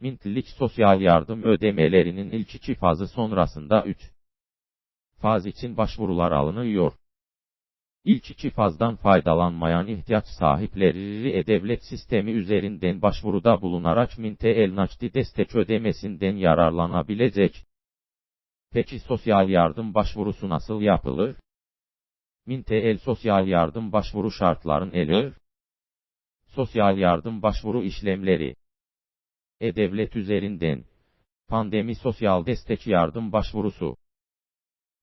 Mintlilik sosyal yardım ödemelerinin ilk iki fazı sonrasında 3 faz için başvurular alınıyor. İlk iki fazdan faydalanmayan ihtiyaç sahipleri e-devlet sistemi üzerinden başvuruda bulunarak Mint el destek ödemesinden yararlanabilecek. Peki sosyal yardım başvurusu nasıl yapılır? Mint el sosyal yardım başvuru şartların eli. Sosyal yardım başvuru işlemleri. E-Devlet üzerinden. Pandemi Sosyal Destek Yardım Başvurusu.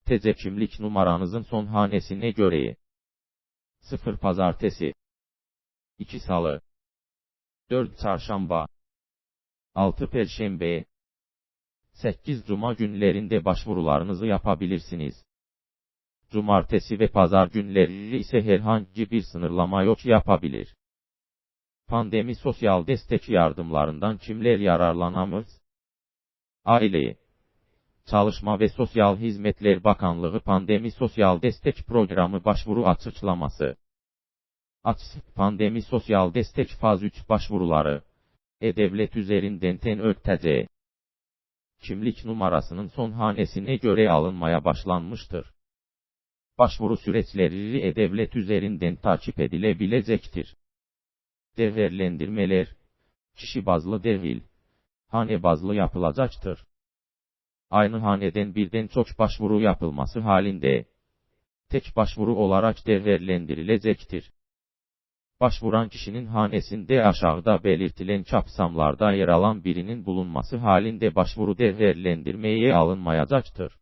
TC kimlik numaranızın son hanesine göre. 0 Pazartesi. 2 Salı. 4 Çarşamba. 6 Perşembe. 8 Cuma günlerinde başvurularınızı yapabilirsiniz. Cumartesi ve pazar günleri ise herhangi bir sınırlama yok yapabilir. Pandemi sosyal destek yardımlarından kimler yararlanamaz? Aile, Çalışma ve Sosyal Hizmetler Bakanlığı Pandemi Sosyal Destek Programı başvuru açıklaması. Açık Pandemi Sosyal Destek Faz 3 başvuruları. E-Devlet üzerinden ten örtece. Kimlik numarasının son hanesine göre alınmaya başlanmıştır. Başvuru süreçleri E-Devlet üzerinden takip edilebilecektir. Değerlendirmeler, kişi bazlı değil, hane bazlı yapılacaktır. Aynı haneden birden çok başvuru yapılması halinde, tek başvuru olarak değerlendirilecektir. Başvuran kişinin hanesinde aşağıda belirtilen kapsamlarda yer alan birinin bulunması halinde başvuru değerlendirmeye alınmayacaktır.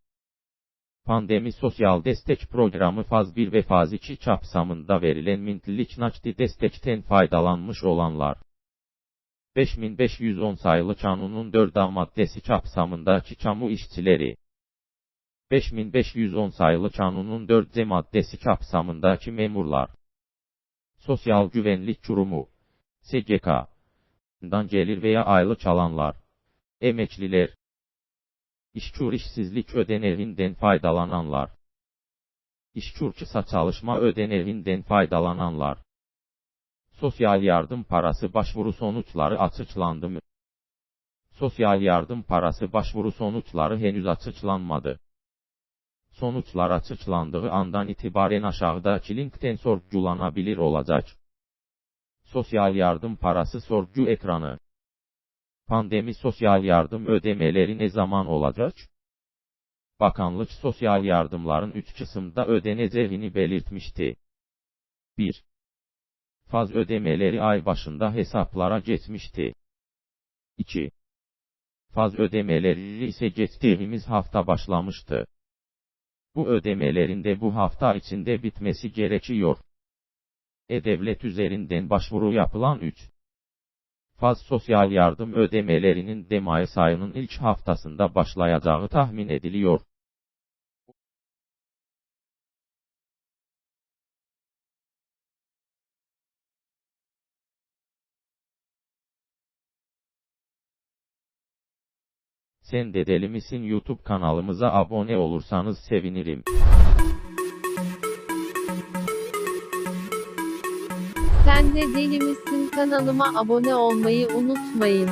Pandemi Sosyal Destek Programı Faz 1 ve Faz 2 kapsamında verilen mintlilik nakdi destekten faydalanmış olanlar. 5510 sayılı kanunun 4 maddesi kapsamındaki kamu işçileri. 5510 sayılı kanunun 4 maddesi kapsamındaki memurlar. Sosyal Güvenlik Kurumu. SGK. Dan gelir veya aylık alanlar. Emekliler. İşkur işsizlik ödenevinden faydalananlar. İşkur kısa çalışma ödenevinden faydalananlar. Sosyal yardım parası başvuru sonuçları açıklandı mı? Sosyal yardım parası başvuru sonuçları henüz açıklanmadı. Sonuçlar açıklandığı andan itibaren aşağıdaki linkten sorgulanabilir olacak. Sosyal yardım parası sorgu ekranı. Pandemi sosyal yardım ödemeleri ne zaman olacak? Bakanlık sosyal yardımların 3 kısımda ödeneceğini belirtmişti. 1. Faz ödemeleri ay başında hesaplara geçmişti. 2. Faz ödemeleri ise geçtiğimiz hafta başlamıştı. Bu ödemelerin de bu hafta içinde bitmesi gerekiyor. E-Devlet üzerinden başvuru yapılan 3. Faz sosyal yardım ödemelerinin de Mayıs ayının ilk haftasında başlayacağı tahmin ediliyor. Sen de deli misin YouTube kanalımıza abone olursanız sevinirim. Sen de deli misin kanalıma abone olmayı unutmayın.